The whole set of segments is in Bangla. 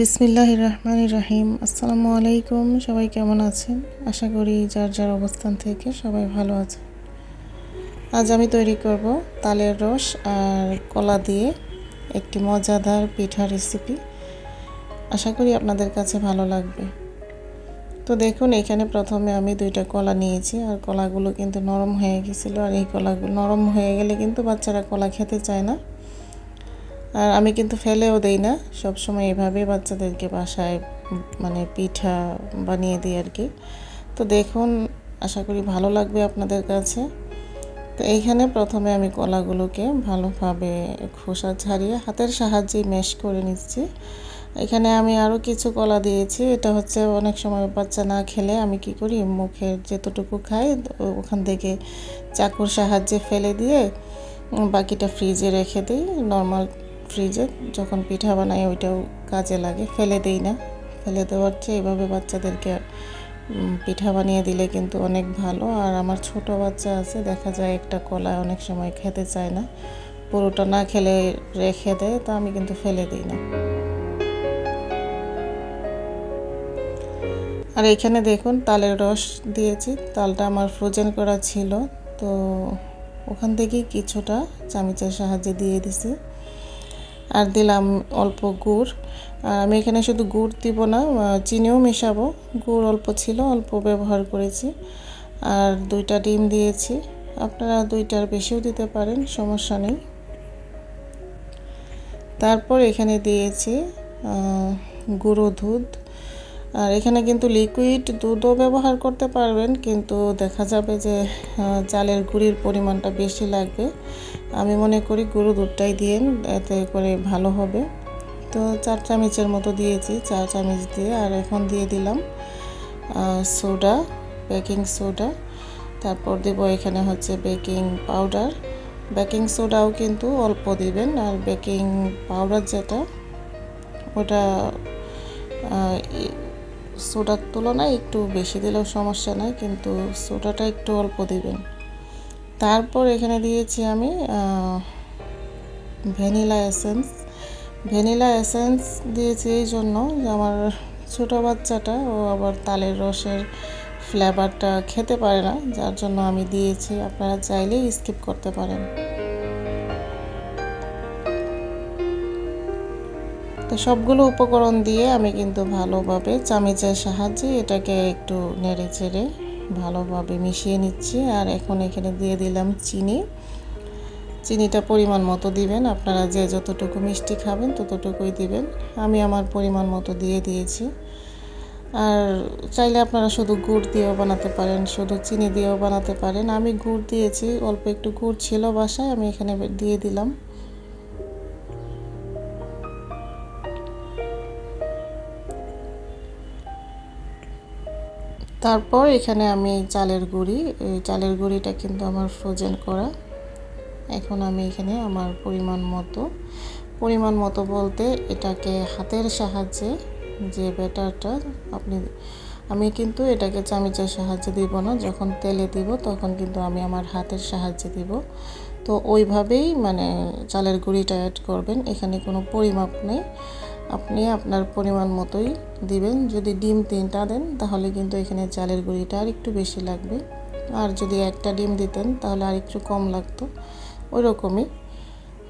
বিসমিল্লাহ রহমান রাহিম আসসালামু আলাইকুম, সবাই কেমন আছেন? আশা করি যার যার অবস্থান থেকে সবাই ভালো আছে আজ আমি তৈরি করব তালের রস আর কলা দিয়ে একটি মজাদার পিঠা রেসিপি আশা করি আপনাদের কাছে ভালো লাগবে। তো দেখুন, এখানে প্রথমে আমি দুইটা কলা নিয়েছি আর কলাগুলো কিন্তু নরম হয়ে গেছিল। আর এই কলাগুলো নরম হয়ে গেলে কিন্তু বাচ্চারা কলা খেতে চায় না। আর আমি কিন্তু ফেলেও দেই না। সব সময় এভাবে বাচ্চাদেরকে বাসায় মানে পিঠা বানিয়ে দিই আর কি। তো দেখুন, আশা করি ভালো লাগবে আপনাদের কাছে। তো এইখানে প্রথমে আমি কলাগুলোকে ভালোভাবে খোসা ছাড়িয়ে হাতের সাহায্যে ম্যাশ করে নিচ্ছি। এখানে আমি আরও কিছু কলা দিয়েছি। এটা হচ্ছে অনেক সময় বাচ্চা না খেলে আমি কি করি, মুখের যেতটুকু খাই, ওখান থেকে চাকুর সাহায্যে ফেলে দিয়ে বাকিটা ফ্রিজে রেখে দিই। নর্মাল ফ্রিজে, যখন পিঠা বানাই ওইটাও কাজে লাগে, ফেলে দিই না। ফেলে দেওয়ার চেয়ে এভাবে বাচ্চাদেরকে পিঠা বানিয়ে দিলে কিন্তু অনেক ভালো। আর আমার ছোট বাচ্চা আছে, দেখা যায় একটা কলা অনেক সময় খেতে চায় না। পুরোটা না খেলে রেখে দেয়, তো আমি কিন্তু ফেলে দিই না। আর এখানে দেখুন, তালের রস দিয়েছি। তালটা আমার ফ্রোজেন করা ছিল, তো ওখান থেকেই কিছুটা চামিচের সাহায্যে দিয়ে দিছি। আর দিলাম অল্প গুড়। আর আমি এখানে শুধু গুড় দিব না চিনিও মেশাবো। গুড় অল্প ছিল, অল্প ব্যবহার করেছি। আর দুইটা ডিম দিয়েছি। আপনারা দুইটার বেশিও দিতে পারেন, সমস্যা নেই। তারপর এখানে দিয়েছি গুঁড়ো দুধ। আর এখানে কিন্তু লিকুইড দুধও ব্যবহার করতে পারবেন, কিন্তু দেখা যাবে যে চালের গুঁড়ির পরিমাণটা বেশি লাগবে। আমি মনে করি গুঁড়ো দুধটাই দিন, এতে করে ভালো হবে। তো চার চামচের মতো দিয়েছি, চার চামচ দিয়ে আর এখন দিয়ে দিলাম সোডা বেকিং সোডা। তারপর দেব এখানে হচ্ছে বেকিং পাউডার বেকিং সোডাও কিন্তু অল্প দিবেন, আর বেকিং পাউডার যেটা, ওটা সোডার তুলনায় একটু বেশি দিলেও সমস্যা নাই, কিন্তু সোডাটা একটু অল্প দিবেন। তারপর এখানে দিয়েছি আমি ভ্যানিলা এসেন্স। ভ্যানিলা এসেন্স দিয়েছি এই জন্য যে আমার ছোটো বাচ্চাটা, ও আবার তালের রসের ফ্লেভারটা খেতে পারে না, যার জন্য আমি দিয়েছি। আপনারা চাইলেই স্কিপ করতে পারেন। তো সবগুলো উপকরণ দিয়ে আমি কিন্তু ভালোভাবে চামিচের সাহায্যে এটাকে একটু নেড়ে চেড়ে ভালোভাবে মিশিয়ে নিচ্ছি। আর এখন এখানে দিয়ে দিলাম চিনি। চিনিটা পরিমাণ মতো দিবেন। আপনারা যে যতটুকু মিষ্টি খাবেন ততটুকুই দিবেন। আমি আমার পরিমাণ মতো দিয়ে দিয়েছি। আর চাইলে আপনারা শুধু গুড় দিয়েও বানাতে পারেন, শুধু চিনি দিয়েও বানাতে পারেন। আমি গুড় দিয়েছি, অল্প একটু গুড় ছিল বাসায়, আমি এখানে দিয়ে দিলাম। তারপর এখানে আমি চালের গুঁড়ি, এই চালের গুঁড়িটা কিন্তু আমার ফ্রোজেন করা। এখন আমি এখানে আমার পরিমাণ মতো পরিমাণ মতো বলতে এটাকে হাতের সাহায্যে যে ব্যাটারটা আপনি, আমি কিন্তু এটাকে চামিচের সাহায্যে দিব না, যখন তেলে দিব তখন কিন্তু আমি আমার হাতের সাহায্যে দিব। তো ওইভাবেই মানে চালের গুঁড়িটা অ্যাড করবেন, এখানে কোনো পরিমাপ নেই। আপনি আপনার পরিমাণ মতোই দিবেন। যদি ডিম তিনটা দেন, তাহলে কিন্তু এখানে চালের গুঁড়িটা আর একটু বেশি লাগবে। আর যদি একটা ডিম দিতেন, তাহলে আর একটু কম লাগতো। ওই রকমই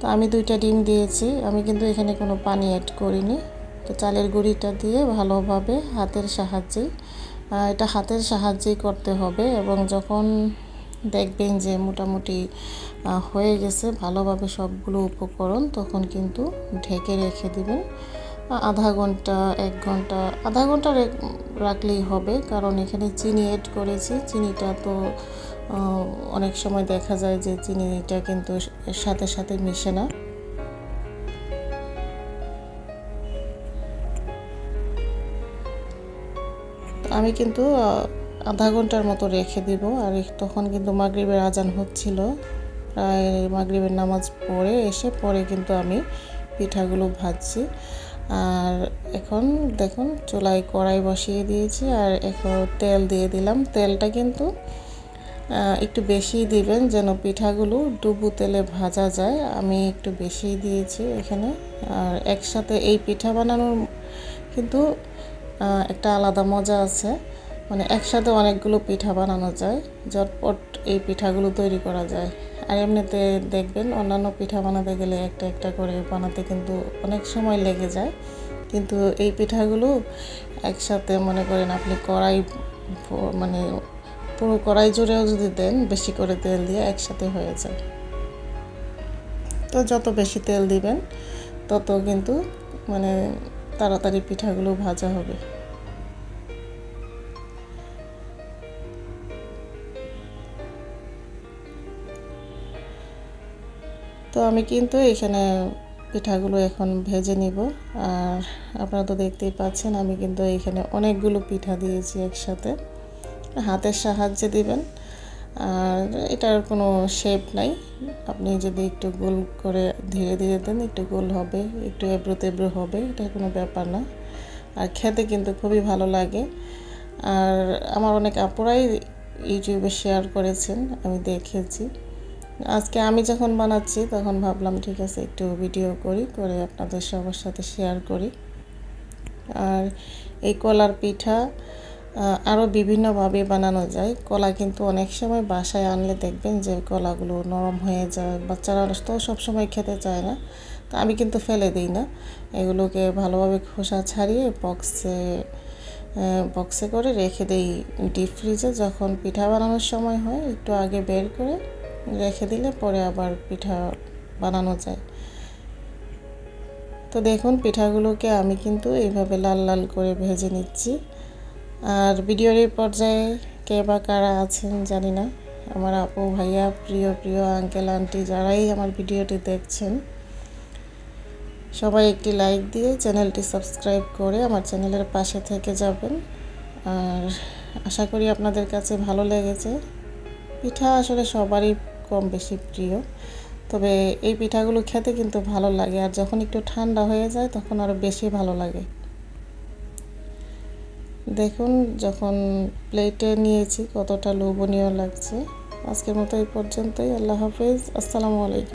তো আমি দুইটা ডিম দিয়েছি। আমি কিন্তু এখানে কোনো পানি অ্যাড করিনি। তো চালের গুঁড়িটা দিয়ে ভালোভাবে হাতের সাহায্যেই এটা হাতের সাহায্যেই করতে হবে এবং যখন দেখবেন যে মোটামুটি হয়ে গেছে ভালোভাবে সবগুলো উপকরণ, তখন কিন্তু ঢেকে রেখে দিবেন। আধা ঘণ্টা, এক ঘণ্টা, আধা ঘণ্টা রাখলেই হবে। কারণ এখানে চিনি অ্যাড করেছি। চিনিটা তো অনেক সময় দেখা যায় যে চিনিটা কিন্তু সাথে সাথে মিশে না। আমি কিন্তু আধা ঘণ্টার মতো রেখে দিব। আর তখন কিন্তু মাগরীবের আজান হচ্ছিল। প্রায় মাগরীবের নামাজ পড়ে এসে পরে কিন্তু আমি পিঠাগুলো ভাজছি। আর এখন দেখুন, চুলায় কড়াই বসিয়ে দিয়েছি আর এখন তেল দিয়ে দিলাম। তেলটা কিন্তু একটু বেশি দিবেন যেন পিঠাগুলো ডুবু তেলে ভাজা যায়। আমি একটু বেশি দিয়েছি এখানে। আর একসাথে এই পিঠা বানানোর কিন্তু একটা আলাদা মজা আছে। মানে একসাথে অনেকগুলো পিঠা বানানো যায়। ঝটপট এই পিঠাগুলো তৈরি করা যায়। আর এমনিতে দেখবেন অন্যান্য পিঠা বানাতে গেলে একটা একটা করে বানাতে কিন্তু অনেক সময় লেগে যায়। কিন্তু এই পিঠাগুলো একসাথে মনে করেন আপনি কড়াই মানে পুরো কড়াই জুড়েও যদি দেন, বেশি করে তেল দিয়ে একসাথে হয়ে যায়। তো যত বেশি তেল দিবেন, তত কিন্তু মানে তাড়াতাড়ি পিঠাগুলো ভাজা হবে। তো আমি কিন্তু এখানে পিঠাগুলো এখন ভেজে নিব। আর আপনারা তো দেখতেই পাচ্ছেন, আমি কিন্তু এখানে অনেকগুলো পিঠা দিয়েছি একসাথে। হাতের সাহায্যে দিবেন। আর এটার কোনো শেপ নাই। আপনি যদি একটু গোল করে ধীরে ধীরে দেন, একটু গোল হবে, একটু এবড়ো তেব্রো হবে, এটা কোনো ব্যাপার না। আর খেতে কিন্তু খুবই ভালো লাগে। আর আমার অনেক আপুরাই ইউটিউবে শেয়ার করেছেন, আমি দেখেছি। আজকে আমি যখন বানাচ্ছি, তখন ভাবলাম ঠিক আছে, একটু ভিডিও করি, করে আপনাদের সবার সাথে শেয়ার করি। আর এই কলার পিঠা আরও বিভিন্নভাবে বানানো যায়। কলা কিন্তু অনেক সময় বাসায় আনলে দেখবেন যে কলাগুলো নরম হয়ে যায়, বাচ্চারা তো সবসময় খেতে চায় না। তা আমি কিন্তু ফেলে দিই না। এগুলোকে ভালোভাবে খোসা ছাড়িয়ে বক্সে বক্সে করে রেখে দিই ডিপ ফ্রিজে যখন পিঠা বানানোর সময় হয়, একটু আগে বের করে রেখে দিলে পরে আবার পিঠা বানানো যায়। তো দেখুন, পিঠাগুলোকে আমি কিন্তু এইভাবে লাল লাল করে ভেজে নিচ্ছি। আর ভিডিওর এই পর্যায়ে কে বা কারা আছেন জানি না। আমার আপু, ভাইয়া, প্রিয় প্রিয় আঙ্কেল, আন্টি যারাই আমার ভিডিওটি দেখছেন, সবাই একটি লাইক দিয়ে চ্যানেলটি সাবস্ক্রাইব করে আমার চ্যানেলের পাশে থেকে যাবেন। আর আশা করি আপনাদের কাছে ভালো লেগেছে। পিঠা আসলে সবারই কম বেশি প্রিয়। তবে এই পিঠাগুলো খেতে কিন্তু ভালো লাগে। আর যখন একটু ঠান্ডা হয়ে যায়, তখন আরও বেশি ভালো লাগে। দেখুন যখন প্লেটে নিয়েছি, কতটা লোভনীয় লাগছে। আজকের মতো এই পর্যন্তই। আল্লাহ হাফিজ। আসসালামু আলাইকুম।